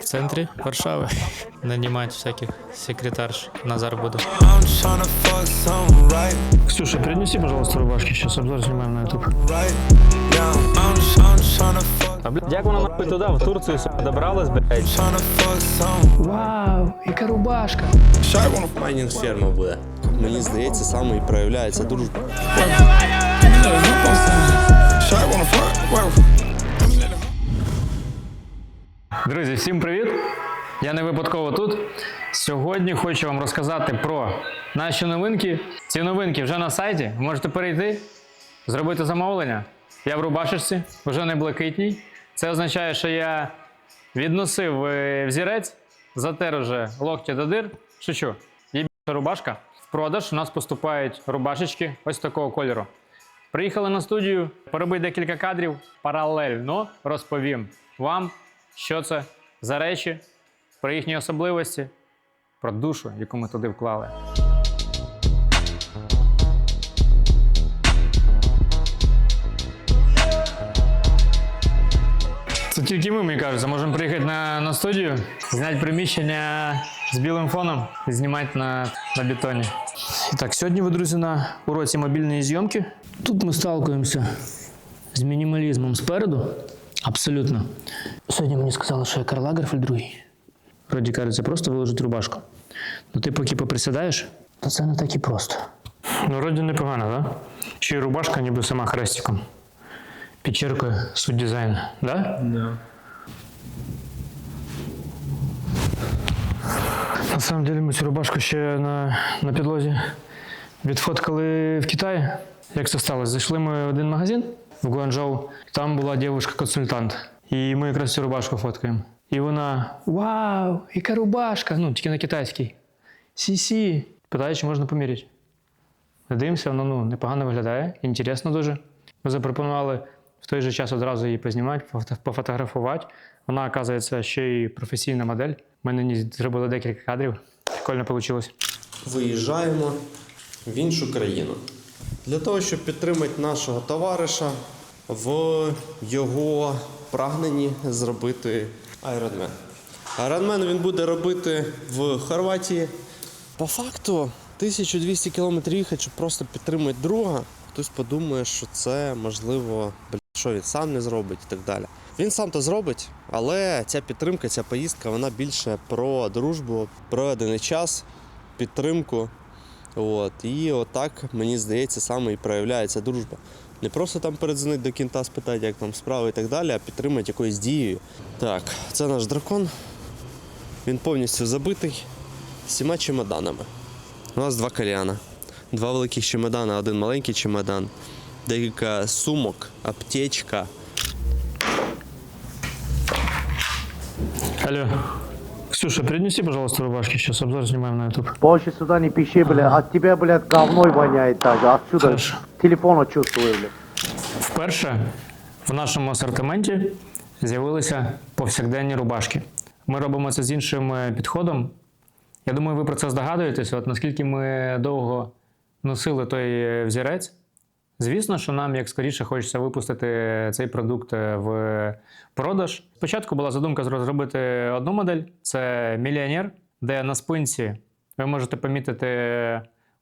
в центрі Варшави нанімати всяких секретарш на заробітку. I'm tryna fuck some right, Ксюша, перенеси, пожалуйста, рубашки. Сейчас обзор снимаем на YouTube. А блядь, як вона нахуй туди, в Турцію сюди добралась, блядь? Вау, яка рубашка. Майнінг ферма буде. Мені здається, саме і проявляється дружба. Друзі, всім привіт! Я не випадково тут. Сьогодні хочу вам розказати про наші новинки. Ці новинки вже на сайті. Можете перейти, зробити замовлення. Я в рубашечці, вже не блакитній. Це означає, що я відносив е, взірець, затер уже локті до дир. Шучу. Є рубашка. В продаж у нас поступають рубашечки ось такого кольору. Приїхали на студію, поробити декілька кадрів. Паралельно розповім вам, що це за речі, про їхні особливості, про душу, яку ми туди вклали. Це тільки ми, мені кажеться, можемо приїхати на, на студію, зняти приміщення з білим фоном і знімати на, на бетоні. Так, сьогодні ви, друзі, на уроці мобільної зйомки. Тут ми сталкуємося з мінімалізмом спереду. Абсолютно. Сьогодні мені сказали, що я Карл Лагерфельд другий. Вроді кажеться, просто виложить рубашку. Ну ти поки поприсідаєш, то це не так і просто. Ну, вроді непогано, так? Да? Ще й рубашка ніби сама хрестиком. Підчеркує суть дизайну, да? Да. На самом деле ми цю рубашку ще на, на підлозі відфоткали в Китаї. Як це сталося? Зайшли ми в один магазин в Гуанчжоу, там була дівчинка-консультант. І ми якраз цю рубашку фоткаємо. І вона: Вау, яка рубашка! Ну, тільки на китайській. Сі-сі. Питає, чи можна поміряти. Дивимося, воно ну, непогано виглядає, інтересно дуже. Ми запропонували в той же час одразу її познімати, пофотографувати. Вона, оказується, ще й професійна модель. Ми на ній зробили декілька кадрів. Прикольно вийшло. Виїжджаємо в іншу країну. Для того, щоб підтримати нашого товариша в його прагненні зробити Ironman. Ironman він буде робити в Хорватії. По факту 1200 кілометрів їхати, щоб просто підтримати друга. Хтось подумає, що це можливо, що він сам не зробить і так далі. Він сам то зробить, але ця підтримка, ця поїздка, вона більше про дружбу, проведений час, підтримку. От. І отак, мені здається, саме і проявляється дружба. Не просто там передзвонити до кінта, спитати, як там справи і так далі, а підтримати якоюсь дією. Так, це наш дракон. Він повністю забитий всіма чемоданами. У нас два кальяна. Два великих чемодана, один маленький чемодан, декілька сумок, аптечка. Алло. Ксюша, перенеси, пожалуйста, рубашки. Сейчас обзор снимаем на YouTube. Больше сюда не пиши, бля. От тебя, блядь, говной воняет даже. Отсюда Хорошо. телефона чувствую, бля. Вперше в нашому асортименті з'явилися повсякденні рубашки. Ми робимо це з іншим е, підходом. Я думаю, ви про це здогадуєтесь, от наскільки ми довго носили той е, взірець. Звісно, що нам як скоріше хочеться випустити цей продукт е, в продаж. Спочатку була задумка зробити одну модель це мільйонер, де на спинці ви можете помітити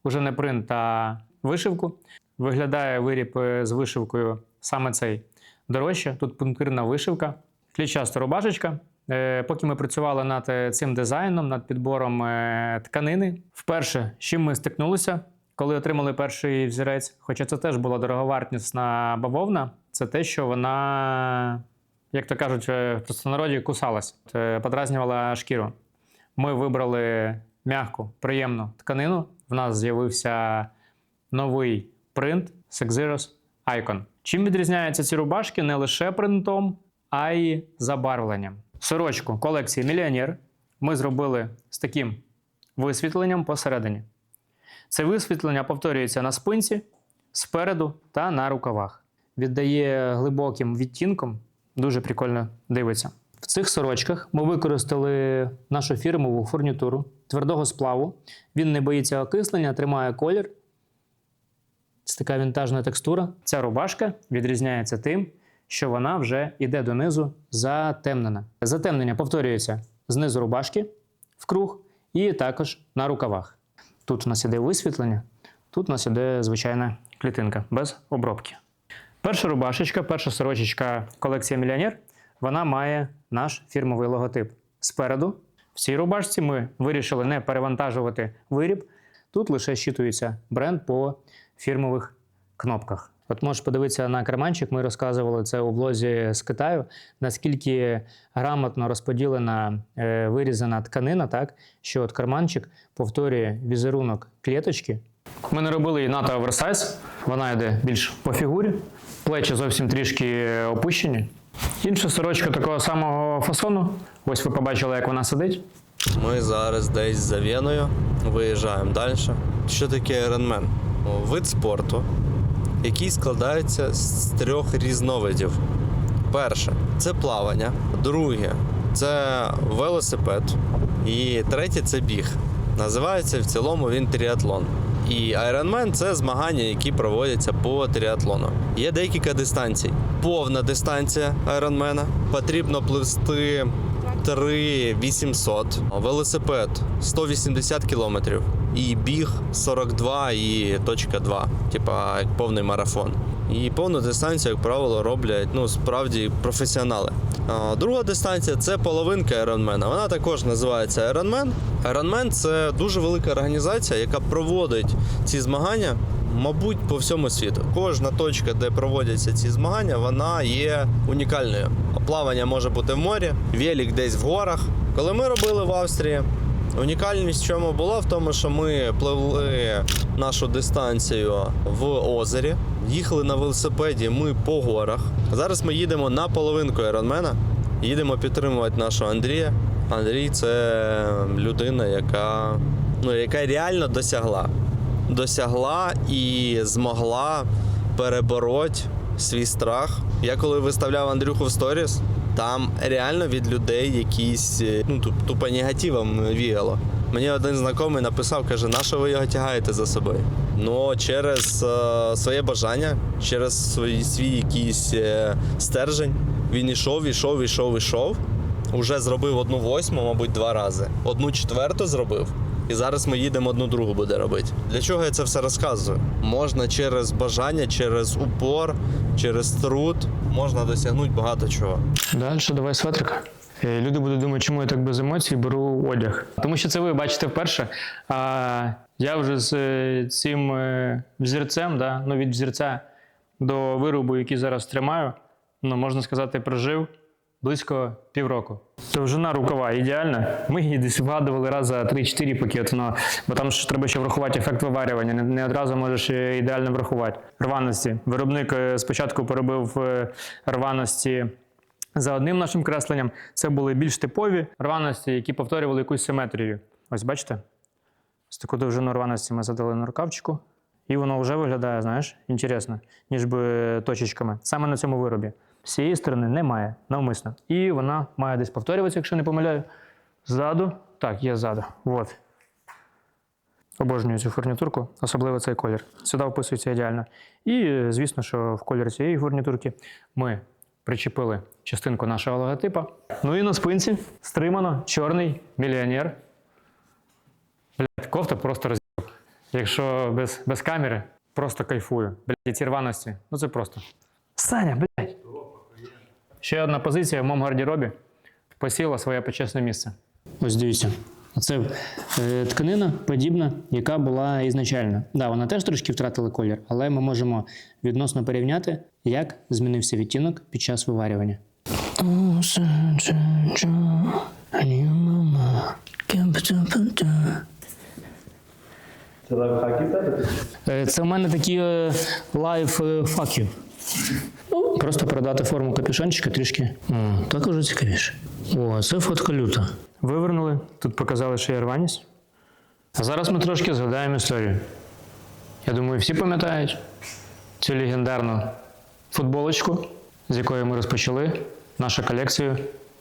уже не принт, а вишивку. Виглядає виріб е, з вишивкою саме цей дорожче. Тут пунктирна вишивка, клітчаста рубашечка. Е, Поки ми працювали над цим дизайном, над підбором тканини, вперше з чим ми стикнулися, коли отримали перший взірець, хоча це теж була дороговартісна бавовна, це те, що вона, як то кажуть, е, в простонароді кусалась, е, подразнювала шкіру. Ми вибрали м'яку, приємну тканину. В нас з'явився новий принт Sexeros Icon. Чим відрізняються ці рубашки не лише принтом, а й забарвленням. Сорочку колекції Мільйонер ми зробили з таким висвітленням посередині. Це висвітлення повторюється на спинці, спереду та на рукавах. Віддає глибоким відтінком, дуже прикольно дивиться. В цих сорочках ми використали нашу фірмову фурнітуру твердого сплаву. Він не боїться окислення, тримає колір. Це така вінтажна текстура. Ця рубашка відрізняється тим, що вона вже йде донизу затемнена. Затемнення повторюється знизу рубашки в круг і також на рукавах. Тут у нас іде висвітлення, тут у нас іде звичайна клітинка без обробки. Перша рубашечка, перша сорочечка колекція Мільйонер, вона має наш фірмовий логотип. Спереду в цій рубашці ми вирішили не перевантажувати виріб. Тут лише щитується бренд по фірмових кнопках. От можеш подивитися на карманчик. Ми розказували це у влозі з Китаю, наскільки грамотно розподілена е, вирізана тканина, так що от карманчик повторює візерунок клеточки. Ми не робили її НАТО оверсайз, вона йде більш по фігурі, плечі зовсім трішки опущені. Інша сорочка такого самого фасону. Ось ви побачили, як вона сидить. Ми зараз десь за Веною, виїжджаємо далі. Що таке Ironman? Вид спорту, який складається з трьох різновидів. Перше це плавання, друге це велосипед, і третє це біг. Називається в цілому він тріатлон. І Ironman – це змагання, які проводяться по тріатлону. Є декілька дистанцій. Повна дистанція Ironman. Потрібно пливсти 3800, велосипед 180 кілометрів і біг 42 і точка 2, типа як повний марафон. І повну дистанцію, як правило, роблять ну справді професіонали. Друга дистанція це половинка Ironman. Вона також називається Ironman. Ironman – це дуже велика організація, яка проводить ці змагання мабуть, по всьому світу. Кожна точка, де проводяться ці змагання, вона є унікальною. Плавання може бути в морі, велик десь в горах. Коли ми робили в Австрії, унікальність в чому була? В тому, що ми пливли нашу дистанцію в озері, їхали на велосипеді ми по горах. Зараз ми їдемо на половинку Іронмена, їдемо підтримувати нашого Андрія. Андрій це людина, яка, ну, яка реально досягла досягла і змогла перебороти свій страх. Я коли виставляв Андрюху в сторіс, там реально від людей якісь е, ну, туп- тупо негативом віяло. Мені один знайомий написав, каже, на що ви його тягаєте за собою? Ну, через е, своє бажання, через свій, свій якийсь е, стержень, він ішов, ішов, ішов, ішов. Уже зробив одну восьму, мабуть, два рази. Одну четверту зробив. І зараз ми їдемо одну другу буде робити. Для чого я це все розказую? Можна через бажання, через упор, через труд можна досягнути багато чого. Далі давай светрика. Е, Люди будуть думати, чому я так без емоцій беру одяг. Тому що це ви бачите вперше. А я вже з е, цим е, взірцем, да, ну від взірця до виробу, який зараз тримаю, ну можна сказати, прожив близько півроку. Довжина рукава ідеальна. Ми її десь вгадували раз за 3-4 поки от бо там ж треба ще врахувати ефект виварювання. Не, не одразу можеш е, ідеально врахувати. Рваності. Виробник е, спочатку поробив е, рваності. За одним нашим кресленням це були більш типові рваності, які повторювали якусь симетрію. Ось бачите? З таку довжину рваності ми задали на рукавчику, і воно вже виглядає, знаєш, інтересно, ніж би точечками. Саме на цьому виробі. З цієї сторони немає, навмисно. І вона має десь повторюватися, якщо не помиляю. Ззаду. Так, є ззаду. От. Обожнюю цю фурнітурку, особливо цей колір. Сюди вписується ідеально. І, звісно, що в колір цієї фурнітурки ми причепили частинку нашого логотипа. Ну і на спинці стримано чорний мільйонер. Блять, кофта просто роз'їв. Якщо без, без камери, просто кайфую. Блять, ці рваності. Ну це просто. Саня, блять. Ще одна позиція в моєму гардеробі посіла своє почесне місце. Ось дивіться. Це е, тканина подібна, яка була ізначально. Да, вона теж трошки втратила колір, але ми можемо відносно порівняти, як змінився відтінок під час виварювання. Е, Це в мене такі е, просто передати форму капюшончика трішки. О, так уже цікавіше. О, це фотка люта. Вивернули, тут показали, що є рваність. А зараз ми трошки згадаємо історію. Я думаю, всі пам'ятають цю легендарну футболочку, з якої ми розпочали нашу колекцію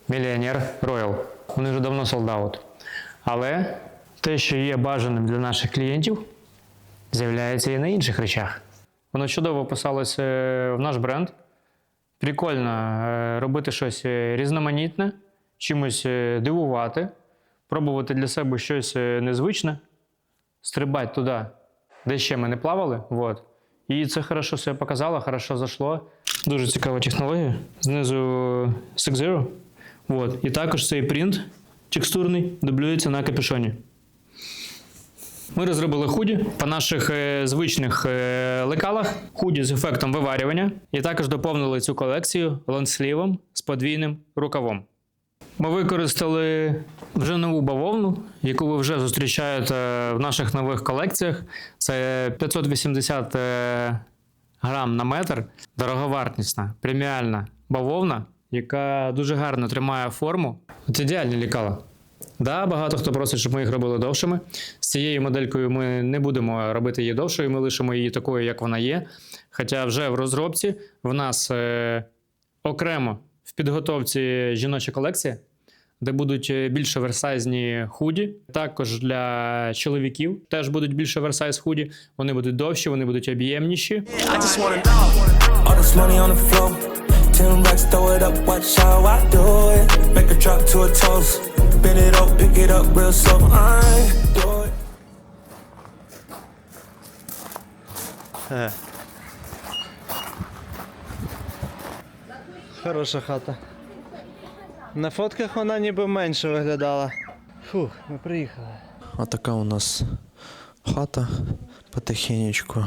Мільйонер Royal. Вони вже давно солдаут. Але те, що є бажаним для наших клієнтів, з'являється і на інших речах. Воно чудово писалося в наш бренд, Прикольно е, робити щось е, різноманітне, чимось е, дивувати, пробувати для себе щось е, незвичне, стрибати туди, де ще ми не плавали. Вот. І це хорошо себе показало, хорошо зайшло. Дуже цікава технологія. Знизу Six Zero. Вот. І також цей принт текстурний дублюється на капюшоні. Ми розробили худі по наших е, звичних е, лекалах, худі з ефектом виварювання, і також доповнили цю колекцію лонслівом з подвійним рукавом. Ми використали вже нову бавовну, яку ви вже зустрічаєте в наших нових колекціях. Це 580 е, грам на метр, дороговартісна, преміальна бавовна, яка дуже гарно тримає форму. Це ідеальні лікала. Да, багато хто просить, щоб ми їх робили довшими. З цією моделькою ми не будемо робити її довшою, ми лишимо її такою, як вона є. Хоча вже в розробці в нас е, окремо в підготовці жіноча колекція, де будуть е, більш оверсайзні худі. Також для чоловіків теж будуть більш оверсайз худі. Вони будуть довші, вони будуть об'ємніші. Racks, throw it up, watch how I do it. Make a drop to a toast. Bend it up, pick it up real slow. I do it. Хороша хата. На фотках вона ніби менше виглядала. Фух, ми приїхали. Отака у нас хата. Потихенечку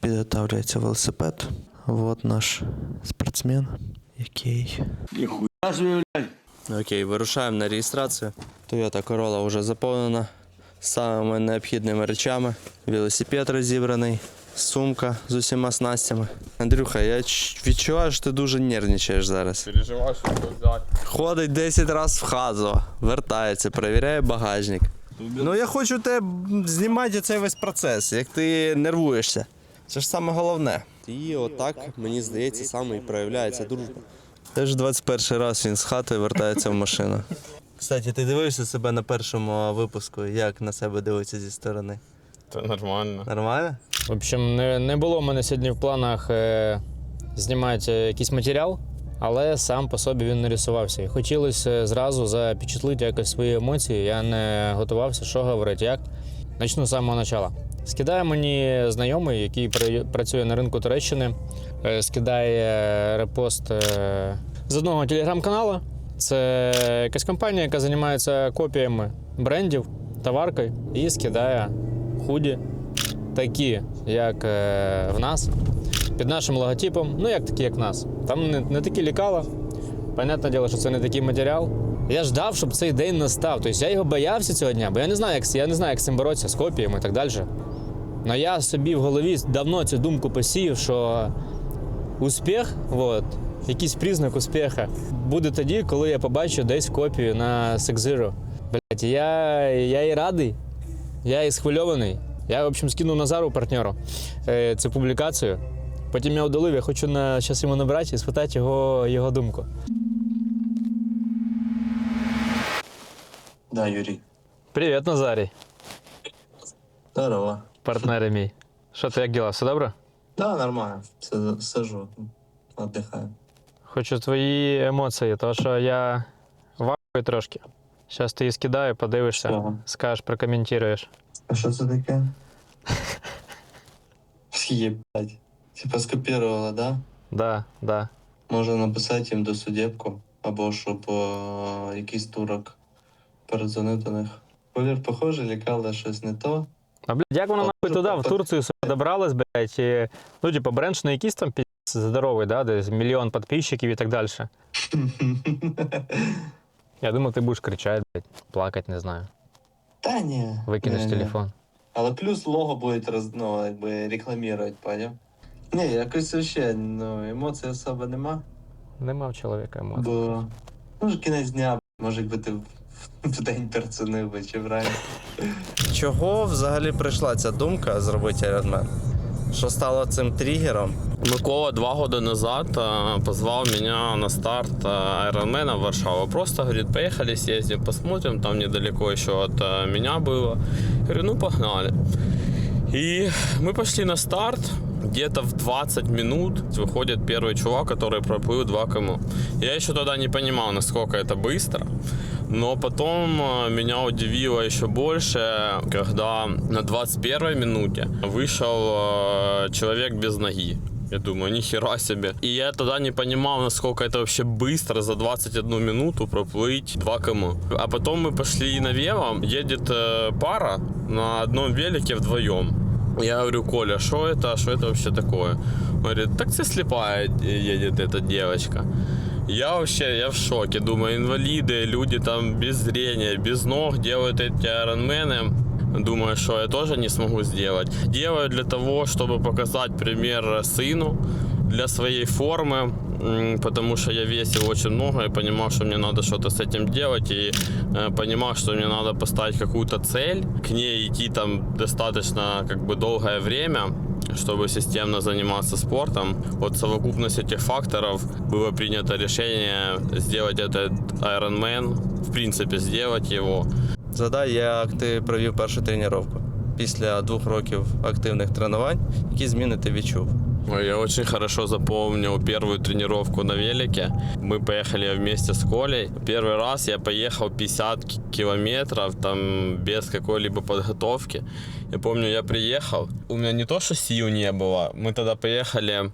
підготавлюється велосипед. Вот наш спортсмен, який. Окей, вирушаємо на реєстрацію. Toyota Corolla вже заповнена самими необхідними речами. Велосипед розібраний, сумка з усіма снастями. Андрюха, я відчуваю, що ти дуже нервничаєш зараз. Переживаю, що взяти. Ходить 10 разів в хату, вертається, перевіряє багажник. Ну я хочу тебе знімати цей весь процес, як ти нервуєшся. Це ж саме головне. І отак, мені здається, саме і проявляється дружба. Теж 21 раз він з хати вертається в машину. Кстати, ти дивився себе на першому випуску, як на себе дивиться зі сторони? Це нормально. Нормально? В общем, не, не було в мене сьогодні в планах е, знімати е, якийсь матеріал, але сам по собі він нарисувався. І хотілося зразу запечатлити якось свої емоції. Я не готувався, що говорити, як. Начну з самого початку. Скидає мені знайомий, який працює на ринку Туреччини, е, скидає репост е, з одного телеграм-каналу. Це якась компанія, яка займається копіями брендів, товаркою, і скидає худі такі, як е, в нас, під нашим логотипом, ну як такі, як в нас. Там не, не такі лікала. Понятне діло, що це не такий матеріал. Я ждав, щоб цей день настав. Тобто я його боявся цього дня, бо я не знаю, як, я не знаю, як з цим боротися, з копіями і так далі. Але я собі в голові давно цю думку посіяв, що успіх, от, якийсь признак успіха, буде тоді, коли я побачу десь копію на Six-Zero. Блять, я, я і радий, я і схвильований. Я, в общем, скинув Назару партнеру е, цю публікацію. Потім я удалив, я хочу на зараз йому набрати і спитати його, його думку. Да, Юрій. Привіт, Назарій, Здорово. партнер мій. Що ти як діла? Все добре? Да, нормально. С- Сижу, отдыхаю. Хочу твої емоції, тому що я вахую трошки. Зараз ти її скидаю, подивишся, Чого? скажеш, прокоментуєш. А що це таке? Єбать. Типа скопірувала, да? Да, да. Можна написати їм до судебку, або щоб е, якийсь турок передзвонив до них. Колір похожий, лікали щось не то. А блядь, як вона нахуй туди, в Турцію собі добралась, блядь, і, ну, типу, бренд ж не якийсь там здоровий, да, десь мільйон підписчиків і так далі. Я думав, ти будеш кричати, блядь, плакати, не знаю. Та ні. Викинеш ні-ні. телефон. Але плюс лого будуть роз, ну, якби рекламувати, поняв? Ні, якось вообще, ну, емоцій особо нема. Нема в чоловіка емоцій. Бо може кінець дня, може якби ти в, в день перцінив би чи вранці. Чого взагалі прийшла ця думка зробити Ironman? Що стало цим тригером? Микола два года назад э, позвал меня на старт э, Ironman в Варшаву. Просто говорит, поехали съездим, посмотрим, там недалеко еще от э, меня было. Я говорю, ну погнали. И мы пошли на старт. где-то в 20 минут выходит первый чувак, который проплыл 2 км. Я еще тогда не понимал, насколько это быстро. Но потом э, меня удивило еще больше, когда на 21 минуте вышел э, человек без ноги. Я думаю, нихера себе. И я тогда не понимал, насколько это вообще быстро за 21 минуту проплыть 2 км. А потом мы пошли налево, едет э, пара на одном велике вдвоем. Я говорю, Коля, что это, что это вообще такое? Он говорит, так це слепая едет эта девочка. Я вообще, я в шоке. Думаю, инвалиды, люди там без зрения, без ног делают эти айронмены. Думаю, что я тоже не смогу сделать. Делаю для того, чтобы показать пример сыну, для своей формы, м, потому что я весил очень много и понимал, что мне надо что-то с этим делать, и э, понимал, что мне надо поставить какую-то цель, к ней идти там достаточно как бы долгое время, чтобы системно заниматься спортом. Вот совокупность этих факторов было принято решение сделать этот Ironman, в принципе, сделать его. Згадай, як ти провів першу тренування. Після двох років активних тренувань, які зміни ти відчув? Я очень хорошо запомнил первую тренировку на велике. Мы поехали вместе с Колей. Первый раз я поехал 50 ки- километров там без какой-либо подготовки. Я помню, я приехал. У меня не то, что сил не было. Мы тогда поехали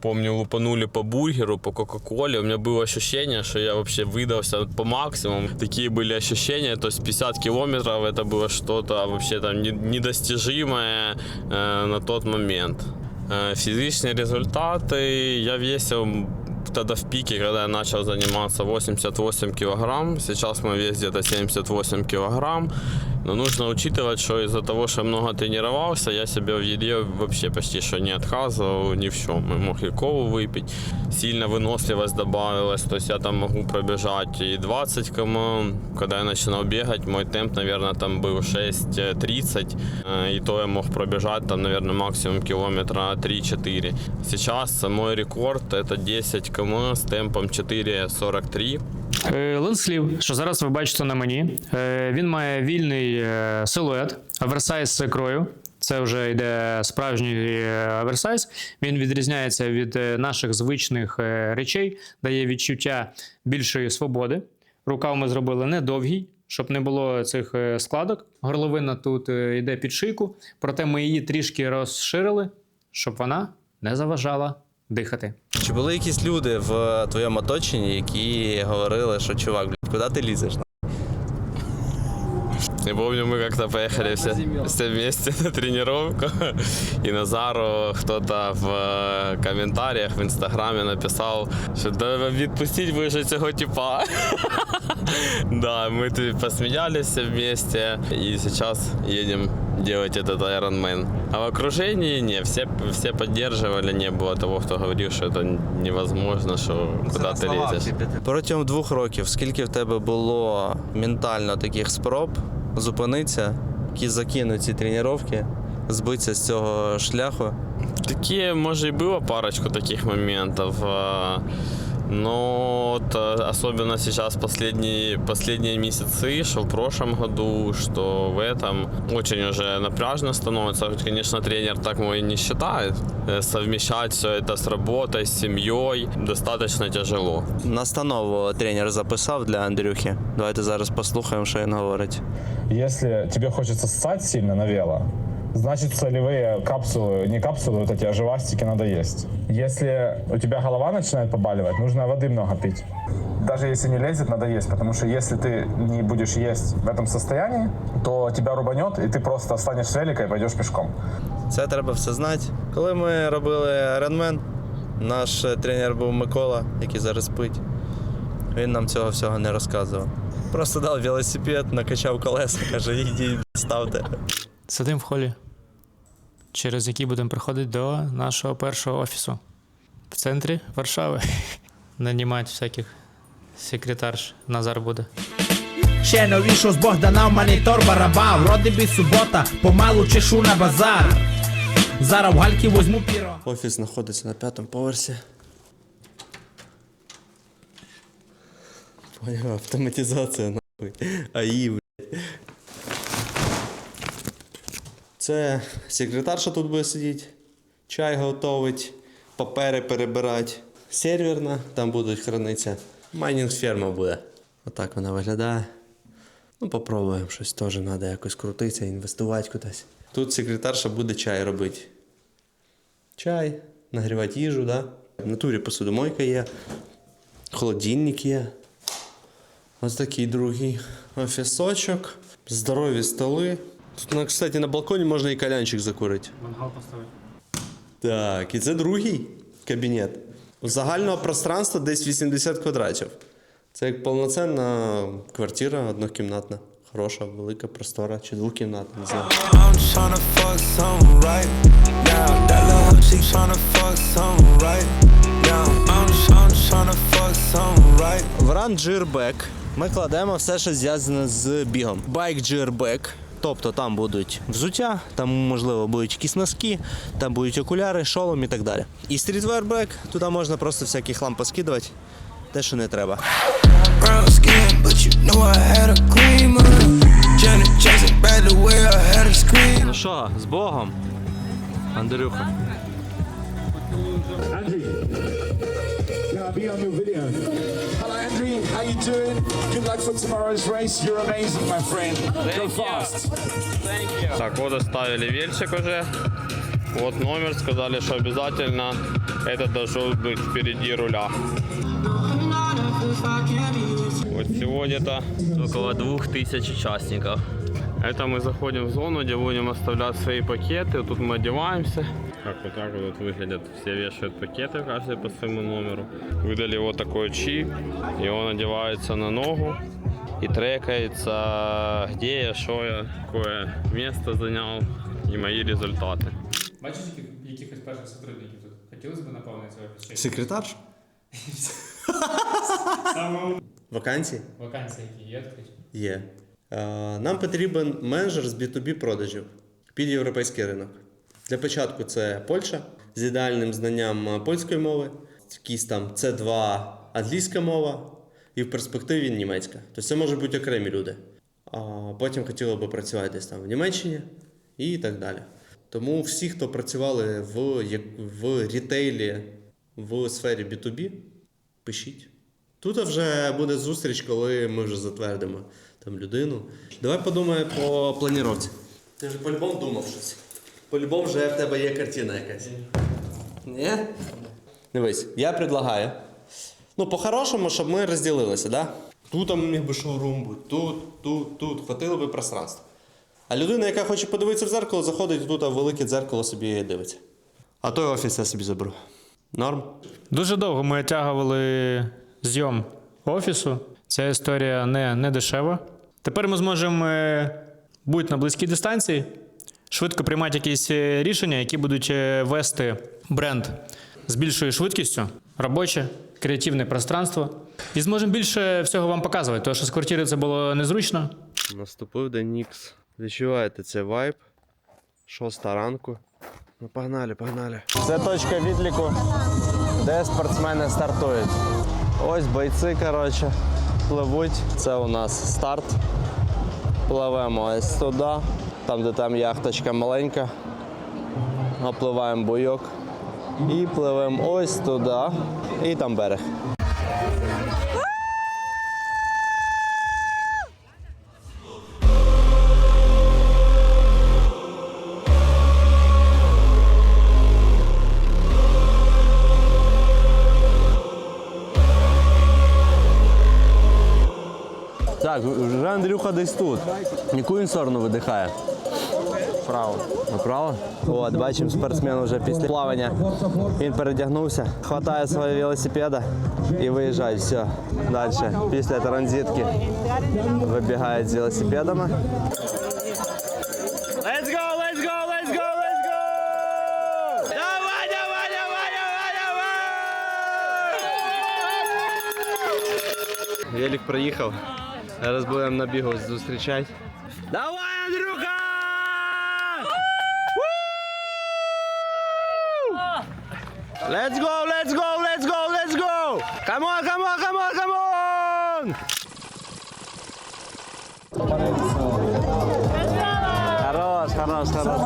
Помню, лупанули по бургеру, по кока-коле. У меня было ощущение, что я вообще выдался по максимуму. Такие были ощущения. То есть 50 километров это было что-то вообще там не- недостижимое э, на тот момент. Э, физичные результаты я весил тогда в пике, когда я начал заниматься 88 килограмм. Сейчас мой вес где-то 78 килограмм. Но нужно учитывать, что из-за того, что я много тренировался, я себе в еде вообще почти что не отказывал ни в чем. Я мог и колу выпить. Сильно выносливость добавилась. То есть я там могу пробежать и 20 км. Когда я начинал бегать, мой темп, наверное, там был 6.30. Э, И то я мог пробежать там, наверное, максимум километра 3-4. Сейчас мой рекорд это 10 км с темпом 4.43. Е, слів, що зараз ви бачите на мені. Е, Він має вільний е, силует, оверсайз з крою. Це вже йде справжній оверсайз. Він відрізняється від наших звичних речей, дає відчуття більшої свободи. Рукав ми зробили не довгий, щоб не було цих складок. Горловина тут йде під шийку, проте ми її трішки розширили, щоб вона не заважала дихати. Чи були якісь люди в твоєму оточенні, які говорили, що чувак, блядь, куди ти лізеш? Не помню, мы как-то поехали все, все вместе на тренировку, и Назару кто-то в коментарях комментариях в Инстаграме написал, что да відпустіть ви вже цього типа. Да, мы тут посмеялись все вместе, и сейчас едем делать этот Ironman. А в окружении не, все, все поддерживали, не было того, кто говорил, что это невозможно, что куда ты лезешь. Протягом двох років скільки в тебе було ментально таких спроб зупинитися, які закинуть ці тренування, збитися з цього шляху? Такие, может, и было парочку таких моментов. а, Но вот, а, особенно сейчас последние, последние месяцы, что в прошлом году, что в этом, очень уже напряжно становится. Хоть, Конечно, тренер так мой не считает. Э, Совмещать все это с работой, с семьей достаточно тяжело. Настанову тренер записав для Андрюхи. Давайте зараз послухаємо, що він говорить. Если тебе хочется ссать сильно на вело, значит солевые капсулы, не капсулы, вот эти, а живастики надо есть. Если у тебя голова начинает побаливать, нужно воды много пить. Даже если не лезет, надо есть, потому что если ты не будешь есть в этом состоянии, то тебя рубанет, и ты просто встанешь с велика и пойдешь пешком. Це треба все знати. Коли ми робили Ironman, наш е, тренер був Микола, який зараз спить. Він нам цього всього не розказував. Просто дав велосипед, накачав колеса, каже, йдіть, ставте. Сидимо в холі, через який будемо приходити до нашого першого офісу в центрі Варшави. Нанімати всяких секретарш Назар буде. Ще новіше з Богдана в монітор бараба Вроде би субота, помалу чешу на базар Зараз в гальки возьму піро Офіс знаходиться на п'ятому поверсі. Поняв, автоматизація нахуй. АІ, блядь. Це секретарша тут буде сидіти. чай готовить, папери перебирати. Серверна, там будуть хранитися. Майнінг ферма буде. Отак вона виглядає. Ну, попробуємо, щось теж треба якось крутитися, інвестувати кудись. Тут секретарша буде чай робити. Чай, нагрівати їжу, да? В натурі посудомойка є, холодильник є. Ось такий другий офісочок, здорові столи. Тут, кстати, на балконі можна і калянчик закурити. Мангал поставити. Так, і це другий кабінет. Загального пространства десь 80 квадратів. Це як повноцінна квартира однокімнатна. Хороша, велика, простора чи двокімнатна, не знаю. I'm tryna fuck something right now. That little hoe, she tryna fuck something right now. I'm, I'm tryna fuck something right. В Run Gearback ми кладемо все, що зв'язане з бігом. Bike Gearback, тобто там будуть взуття, там можливо будуть якісь носки, там будуть окуляри, шолом і так далі. І Bag, туди можна просто всякий хлам поскидувати, те, що не треба. Ну що, з Богом, Андрюха. Be on your video? Hello, Andrew. How you doing? Good luck for tomorrow's race. You're amazing, my friend. Go fast. Так, вот оставили вельчик уже. Вот номер, сказали, что обязательно это должен быть впереди руля. Вот всего где-то около двух тысяч участников. Это мы заходим в зону, где будем оставлять свои пакеты. Тут мы одеваемся. Как вот так вот выглядят. Все вешают пакеты, каждый по своему номеру. Выдали вот такой чип, и он одевается на ногу и трекается, где я, что я, какое место занял и мои результаты. Бачиш якихось перших сотрудників тут? Хотілося б наповнити цього офіс? Секретарш? Вакансії? Вакансії, які є відкриті? Є. Е, Нам потрібен менеджер з B2B продажів під європейський ринок. Для початку це Польща з ідеальним знанням е, польської мови, якийсь там C2 англійська мова і в перспективі німецька. Тобто це можуть бути окремі люди. А потім хотіли би працювати десь там в Німеччині і так далі. Тому всі, хто працювали в, в рітейлі в сфері B2B, пишіть. Тут вже буде зустріч, коли ми вже затвердимо там людину. Давай подумаємо по планіровці. Ти ж по-любому думав щось. По-любому вже в тебе є картина якась. Ні? Дивись, я предлагаю. Ну, по-хорошому, щоб ми розділилися, да? Тут там міг би шоурум бути, тут, тут, тут. Хватило би пространства. А людина, яка хоче подивитися в зеркало, заходить і тут а велике дзеркало собі дивиться. А той офіс я собі заберу. Норм? Дуже довго ми отягували зйом офісу. Ця історія не, не дешева. Тепер ми зможемо е, бути на близькій дистанції, швидко приймати якісь е, рішення, які будуть е, вести бренд з більшою швидкістю, робоче, креативне пространство. І зможемо більше всього вам показувати, тому що з квартири це було незручно. Наступив день Нікс. Відчуваєте цей вайб? Шоста ранку. Ну погнали, погнали. Це точка відліку, де спортсмени стартують. Ось бойці, коротше, пливуть. Це у нас старт. Пливемо ось туди, там, де там яхточка маленька. Опливаємо бойок. І пливемо ось туди. І там берег. Так, Андрюха десь тут. Яку він сторону видихає? Право. Направо? От, бачимо, спортсмен вже після плавання. Він передягнувся, хватає свого велосипеда і виїжджає. Все. Далі. Після транзитки вибігає з велосипедами. Let's go, let's go, let's go, let's go! Давай, давай, давай, давай, давай! Велик проїхав. Зараз будемо на бігу зустрічати. Давай, Андрюха! Let's go, let's go, let's go, let's go! Come on, come on, come on, come on! Хорош, хорош, хорош.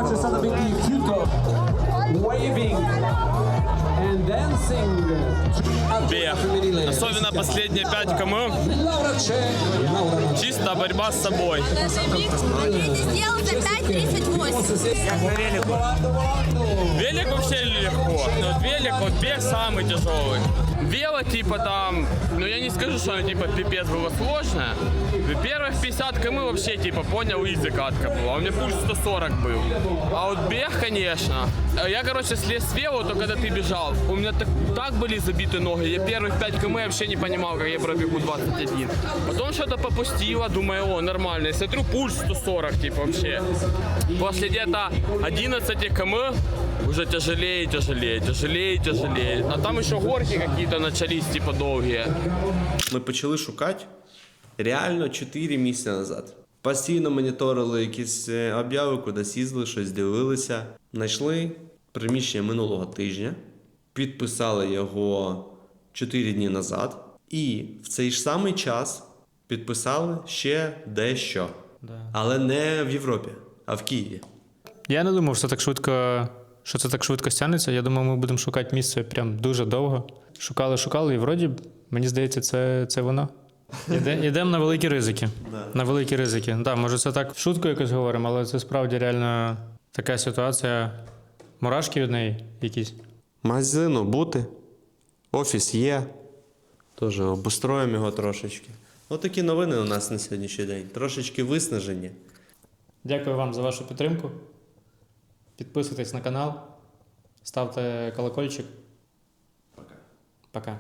waving Бе. Особенно последние пять км. Чисто борьба с собой. Велик вообще но вот велик, вот бег самый тяжелый. Вело типа там, ну я не скажу, что типа пипец было сложное. Первых 50 км вообще типа понял, изи катка была. У меня пульс 140 был. А вот бег, конечно. Я, короче, слез с вело, то когда ты бежал. У меня так, так были забиты ноги. Я первых 5 км вообще не понимал, как я пробегу 21. Потом что-то попустило, думаю, о, нормально. И смотрю, пульс 140, типа вообще. После где-то 11 км уже тяжелее, тяжелее, тяжелее, тяжелее. А там еще горки какие-то начались, типа долгие. Ми почали шукати реально 4 місяці назад. Постійно моніторили якісь е, обяви, кудись їздили, щось дивилися. Знайшли приміщення минулого тижня, підписали його 4 дні назад, і в цей ж самий час підписали ще дещо. Але не в Європі, а в Києві. Я не думав, що так швидко, що це так швидко стягнеться. Я думав, ми будемо шукати місце прям дуже довго. Шукали, шукали, і вроді, мені здається, це, це воно. Іде, ідемо на великі ризики. На великі ризики. Да, може, це так в шутку якось говоримо, але це справді реально така ситуація. Мурашки від неї якісь. Магазину бути, офіс є. Теж обустроїмо його трошечки. Отакі новини у нас на сьогоднішній день. Трошечки виснажені. Дякую вам за вашу підтримку. Підписуйтесь на канал, ставте колокольчик. Пока. Пока.